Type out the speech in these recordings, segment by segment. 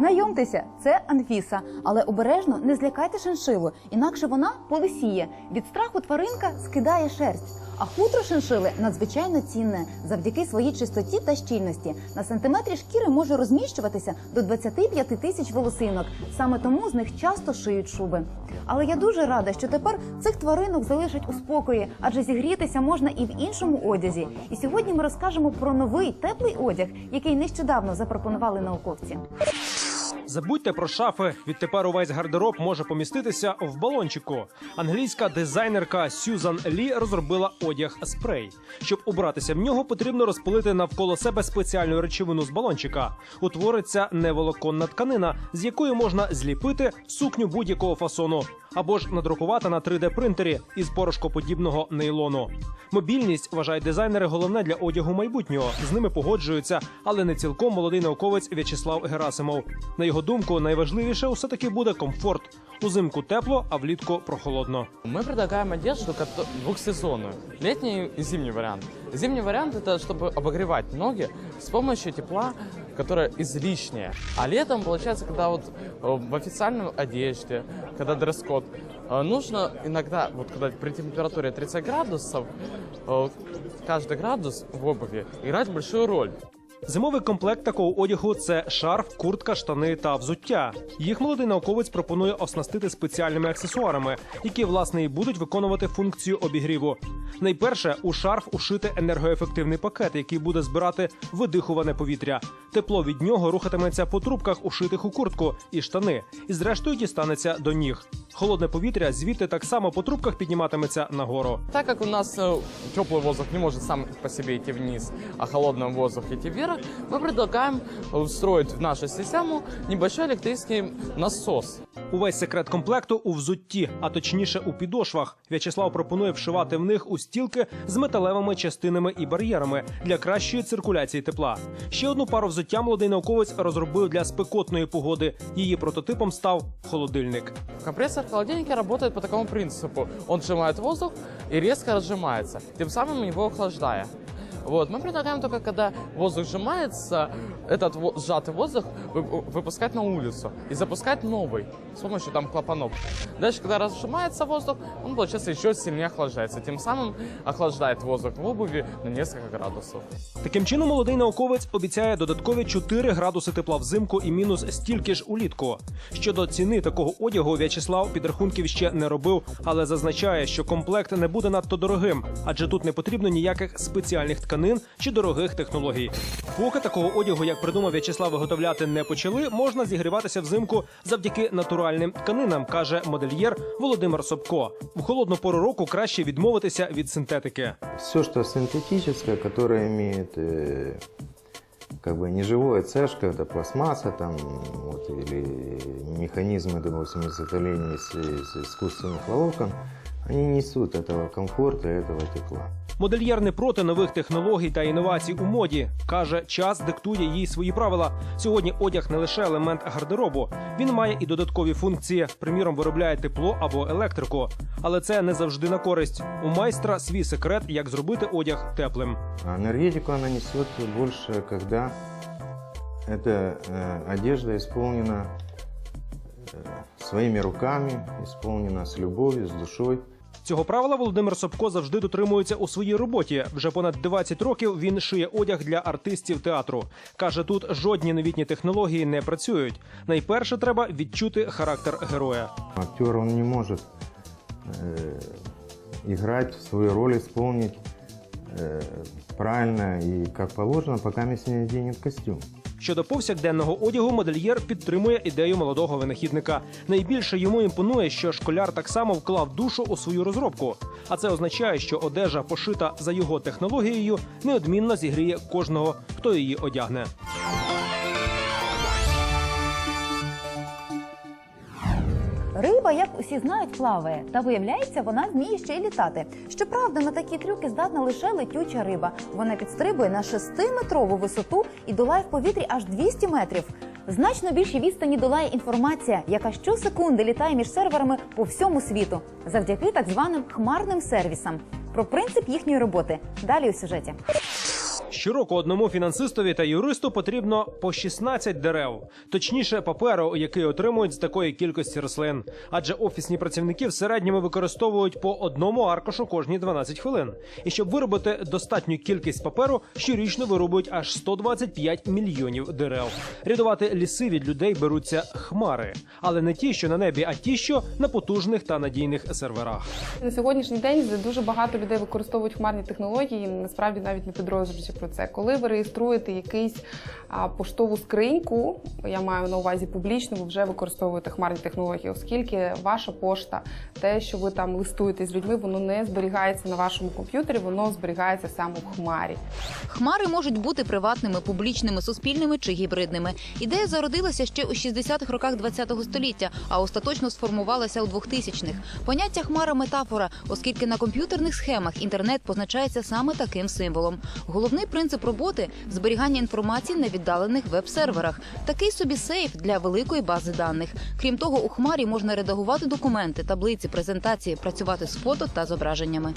Знайомтеся, це Анфіса, але обережно не злякайте шиншилу, інакше вона полисіє. Від страху тваринка скидає шерсть. А хутро шиншили надзвичайно цінне завдяки своїй чистоті та щільності. На сантиметрі шкіри може розміщуватися до 25 тисяч волосинок. Саме тому з них часто шиють шуби. Але я дуже рада, що тепер цих тваринок залишать у спокої, адже зігрітися можна і в іншому одязі. І сьогодні ми розкажемо про новий теплий одяг, який нещодавно запропонували науковці. Забудьте про шафи. Відтепер увесь гардероб може поміститися в балончику. Англійська дизайнерка Сюзан Лі розробила одяг спрей. Щоб убратися в нього, потрібно розпилити навколо себе спеціальну речовину з балончика. Утвориться неволоконна тканина, з якої можна зліпити сукню будь-якого фасону. Або ж надрукувати на 3D принтері із порошкоподібного нейлону. Мобільність вважають дизайнери головне для одягу майбутнього. З ними погоджуються, але не цілком молодий науковець В'ячеслав Герасимов. На його думку, найважливіше усе таки буде комфорт. Узимку тепло, а влітку прохолодно. Мы предлагаем одежду двухсезонную. Летний и зимний вариант. Зимний вариант это чтобы обогревать ноги с помощью тепла, которое излишнее. А летом, получается, когда вот э, в официальной одежде, когда дресс-код, э, нужно иногда, вот когда при температуре 30 градусов, э, каждый градус в обуви играет большую роль. Зимовий комплект такого одягу це шарф, куртка, штани та взуття. Їх молодий науковець пропонує оснастити спеціальними аксесуарами, які власне і будуть виконувати функцію обігріву. Найперше у шарф ушити енергоефективний пакет, який буде збирати видихуване повітря. Тепло від нього рухатиметься по трубках, ушитих у куртку і штани, і зрештою дістанеться до ніг. Холодне повітря звідти так само по трубках підніматиметься нагору. Так как у нас теплый воздух не может сам по себе идти вниз, а холодный воздух идти вверх, мы предлагаем устроить в нашу систему небольшой электрический насос. Увесь секрет комплекту у взутті, а точніше у підошвах. В'ячеслав пропонує вшивати в них устілки з металевими частинами і бар'єрами для кращої циркуляції тепла. Ще одну пару взуття молодий науковець розробив для спекотної погоди. Її прототипом став холодильник. Компрессор в холодильнике работает по такому принципу. Он сжимает воздух и резко разжимается, тем самым его охлаждая. Вот, мы предлагаем только, когда воздух сжимается, этот во- сжатый воздух вы- выпускать на улицу и запускать новый с помощью там клапанов. Дальше, когда разжимается воздух, он, получается, еще сильнее охлаждается, тем самым охлаждает воздух в обуви на несколько градусов. Таким чином, молодий науковець обіцяє додаткові 4 градуси тепла взимку і мінус стільки ж улітку. Щодо ціни такого одягу, В'ячеслав підрахунків ще не робив, але зазначає, що комплект не буде надто дорогим, адже тут не потрібно ніяких спеціальних тканин чи дорогих технологій. Поки такого одягу, як придумав В'ячеслав, виготовляти не почали, можна зігріватися взимку завдяки натуральним тканинам, каже модельєр Володимир Собко. В холодну пору року краще відмовитися від синтетики. Все, что синтетическое, которое имеет э, как бы неживое цешка, это пластмасса там, вот, или механизмы, допустим, изготовления из, из искусственных волокон, они несут этого комфорта и этого тепла. Модельєр не проти нових технологій та інновацій у моді. каже, час диктує їй свої правила. Сьогодні одяг не лише елемент гардеробу, він має і додаткові функції. Приміром, виробляє тепло або електрику. Але це не завжди на користь. У майстра свій секрет, як зробити одяг теплим. А энергетику она несет больше, когда эта э, одежда исполнена э, своими руками, исполнена с любовью, с душой. Цього правила Володимир Собко завжди дотримується у своїй роботі. Вже понад 20 років він шиє одяг для артистів театру. каже, тут жодні новітні технології не працюють. Найперше треба відчути характер героя. Актер он не может э, играть свою роль, исполнить э, правильно и как положено, пока не оденет костюм. Щодо повсякденного одягу, модельєр підтримує ідею молодого винахідника. Найбільше йому імпонує, що школяр так само вклав душу у свою розробку. А це означає, що одежа, пошита за його технологією, неодмінно зігріє кожного, хто її одягне. Риба, як усі знають, плаває, та виявляється, вона вміє ще й літати. Щоправда, на такі трюки здатна лише летюча риба. Вона підстрибує на 6-метрову висоту і долає в повітрі аж 200 метрів. Значно більші відстані долає інформація, яка щосекунди літає між серверами по всьому світу, завдяки так званим хмарним сервісам. Про принцип їхньої роботи далі у сюжеті. Щороку одному фінансистові та юристу потрібно по 16 дерев, точніше паперу, який отримують з такої кількості рослин. Адже офісні працівники в середньому використовують по одному аркушу кожні 12 хвилин. І щоб виробити достатню кількість паперу, щорічно вирубують аж 125 мільйонів дерев. Рятувати ліси від людей беруться хмари, але не ті, що на небі, а ті, що на потужних та надійних серверах. На сьогоднішній день дуже багато людей використовують хмарні технології, насправді навіть не підрозділюючи про це. Коли ви реєструєте якийсь поштову скриньку, я маю на увазі публічну, ви вже використовуєте хмарні технології, оскільки ваша пошта, те, що ви там листуєте з людьми, воно не зберігається на вашому комп'ютері, воно зберігається саме в хмарі. Хмари можуть бути приватними, публічними, суспільними чи гібридними. Ідея зародилася ще у 60-х роках ХХ століття, а остаточно сформувалася у 2000-х. Поняття хмара метафора, оскільки на комп'ютерних схемах інтернет позначається саме таким символом. Головний принцип роботи зберігання інформації на віддалених веб-серверах. Такий собі сейф для великої бази даних. Крім того, у хмарі можна редагувати документи, таблиці, презентації, працювати з фото та зображеннями.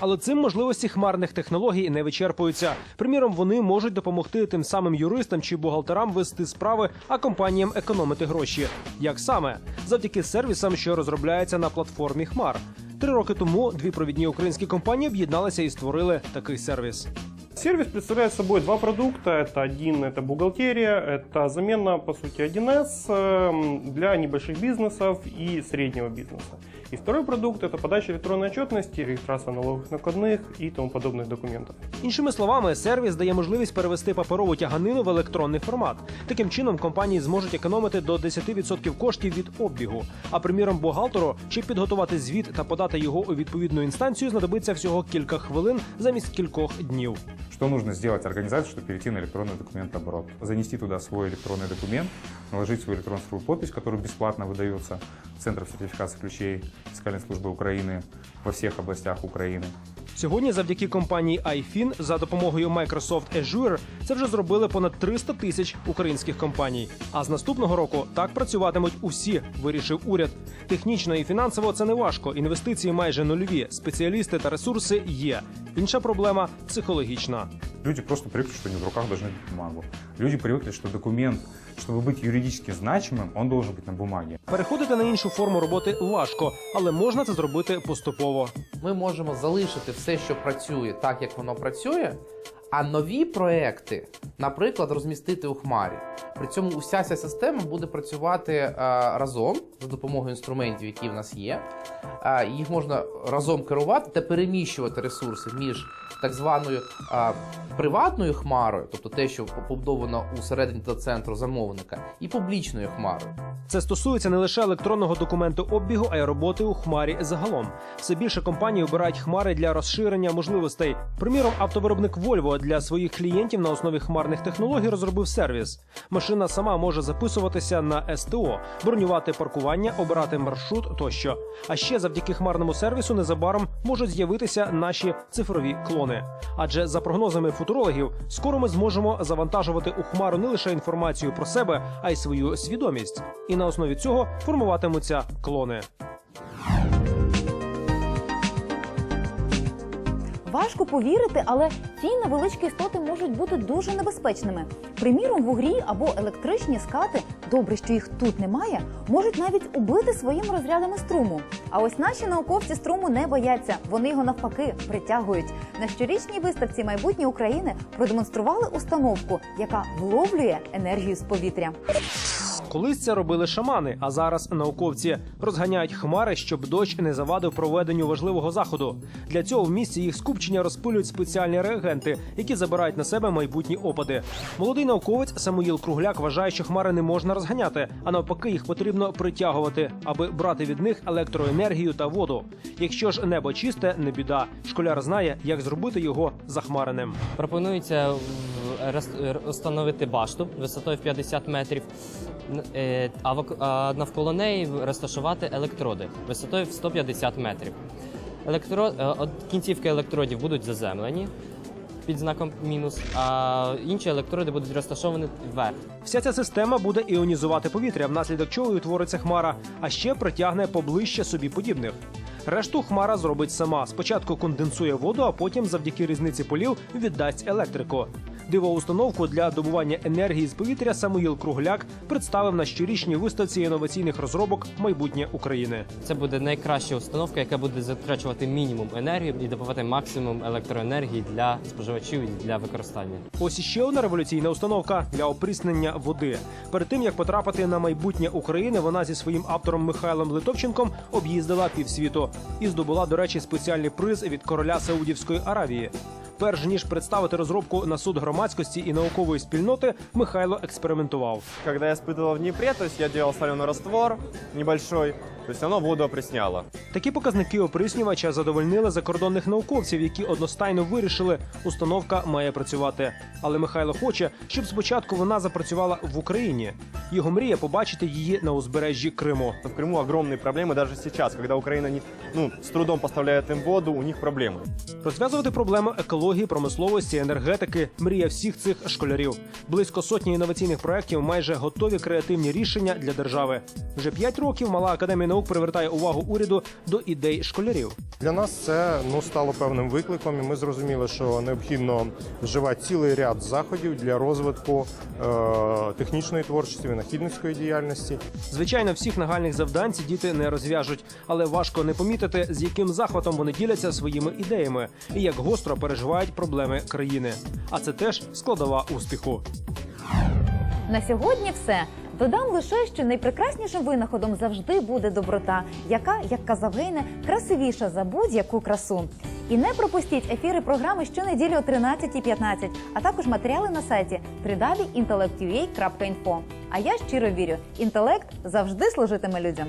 Але цим можливості хмарних технологій не вичерпуються. Приміром, вони можуть допомогти тим самим юристам чи бухгалтерам вести справи, а компаніям економити гроші. Як саме завдяки сервісам, що розробляються на платформі Хмар. Три роки тому дві провідні українські компанії об'єдналися і створили такий сервіс. Сервис представляет собой два продукта. Это один, это бухгалтерия, это замена, по сути, 1С эм, для небольших бизнесов и среднего бизнеса. И второй продукт – это подача электронной отчетности, регистрация налоговых накладных и тому подобных документов. Іншими словами, сервіс дає можливість перевести паперову тяганину в електронний формат. Таким чином, компанії зможуть економити до 10% коштів від обігу. А приміром, бухгалтеру, щоб підготувати звіт та подати його у відповідну інстанцію, знадобиться всього кілька хвилин замість кількох днів. Что нужно сделать организации, чтобы перейти на электронный документооборот? Занести туда свой электронный документ, наложить свою электронную цифровую подпись, которая бесплатно выдается Центром сертификации ключей фискальной службы Украины во всех областях Украины. Сьогодні, завдяки компанії iFin, за допомогою Microsoft Azure, це вже зробили понад 300 тисяч українських компаній. А з наступного року так працюватимуть усі, вирішив уряд. Технічно і фінансово це не важко. Інвестиції майже нульові. Спеціалісти та ресурси є. Інша проблема психологічна. Люди просто привыкли, что они в руках должны быть бумагу. Люди привыкли, что документ, чтобы быть юридически значимым, он должен быть на бумаге. Переходити на іншу форму роботи важко, але можна це зробити поступово. ми можемо залишити все, що працює, так як воно працює, а нові проекти, наприклад, розмістити у хмарі. При цьому уся ця система буде працювати е, разом за допомогою інструментів, які в нас є. Е, їх можна разом керувати та переміщувати ресурси між так званою е, приватною хмарою, тобто те, що побудовано у середині та центру замовника, і публічною хмарою. Це стосується не лише електронного документу обігу, а й роботи у хмарі загалом. Все більше компаній обирають хмари для розширення можливостей. Приміром, автовиробник Volvo для своїх клієнтів на основі хмарних технологій розробив сервіс. Машина сама може записуватися на СТО, бронювати паркування, обирати маршрут тощо. А ще завдяки хмарному сервісу незабаром можуть з'явитися наші цифрові клони. Адже за прогнозами футурологів, скоро ми зможемо завантажувати у хмару не лише інформацію про себе, а й свою свідомість. І на основі цього формуватимуться клони. Важко повірити, але ці невеличкі істоти можуть бути дуже небезпечними. Приміром, в угрі або електричні скати, добре, що їх тут немає, можуть навіть убити своїми розрядами струму. А ось наші науковці струму не бояться. Вони його навпаки притягують. На щорічній виставці майбутнє України продемонстрували установку, яка вловлює енергію з повітря. Колись це робили шамани, а зараз науковці розганяють хмари, щоб дощ не завадив проведенню важливого заходу. Для цього в місці їх скупчення розпилюють спеціальні реагенти, які забирають на себе майбутні опади. Молодий науковець Самуїл Кругляк вважає, що хмари не можна розганяти, а навпаки, їх потрібно притягувати, аби брати від них електроенергію та воду. Якщо ж небо чисте, не біда. Школяр знає, як зробити його захмареним. Пропонується встановити башту висотою в 50 метрів, е, а навколо неї розташувати електроди висотою в 150 метрів. Електро... е, Кінцівки електродів будуть заземлені під знаком мінус, а інші електроди будуть розташовані вверх. Вся ця система буде іонізувати повітря, внаслідок чого і утвориться хмара, а ще притягне поближче собі подібних. Решту хмара зробить сама. Спочатку конденсує воду, а потім, завдяки різниці полів, віддасть електрику. Дивоустановку для добування енергії з повітря Самуїл Кругляк представив на щорічній виставці інноваційних розробок майбутнє України. Це буде найкраща установка, яка буде затрачувати мінімум енергії і давати максимум електроенергії для споживачів і для використання. Ось іще одна революційна установка для опріснення води. Перед тим як потрапити на майбутнє України, вона зі своїм автором Михайлом Литовченком об'їздила півсвіту і здобула, до речі, спеціальний приз від короля Саудівської Аравії Перш ніж представити розробку на суд громадськості і наукової спільноти, Михайло експериментував. Когда я испытывал в Днепре, то есть я делал соленый раствор небольшой, то есть оно воду опресняло. Такі показники оприснювача задовольнили закордонних науковців, які одностайно вирішили, установка має працювати. Але Михайло хоче, щоб спочатку вона запрацювала в Україні. Його мрія побачити її на узбережжі Криму. В Крыму огромные проблемы даже сейчас, когда Украина не, ну, с трудом поставляет им воду, у них проблемы. Розв'язувати проблеми екології, промисловості, енергетики мрія всіх цих школярів. Близько сотні інноваційних проєктів, майже готові креативні рішення для держави. Вже п'ять років мала академія наук привертає увагу уряду до ідей школярів. Для нас це ну стало певним викликом, і ми зрозуміли, що необхідно вживати цілий ряд заходів для розвитку е, технічної творчості, винахідницької діяльності. Звичайно, всіх нагальних завдань ці діти не розв'яжуть, але важко не помітити, з яким захватом вони діляться своїми ідеями і як гостро переживають проблеми країни. А це теж складова успіху. На сьогодні все. Додам лише, що найпрекраснішим винаходом завжди буде доброта, яка, як казав Гейне, красивіша за будь-яку красу. І не пропустіть ефіри програми щонеділі о 13.15, а також матеріали на сайті www.intellect.ua.info. А я щиро вірю, інтелект завжди служитиме людям.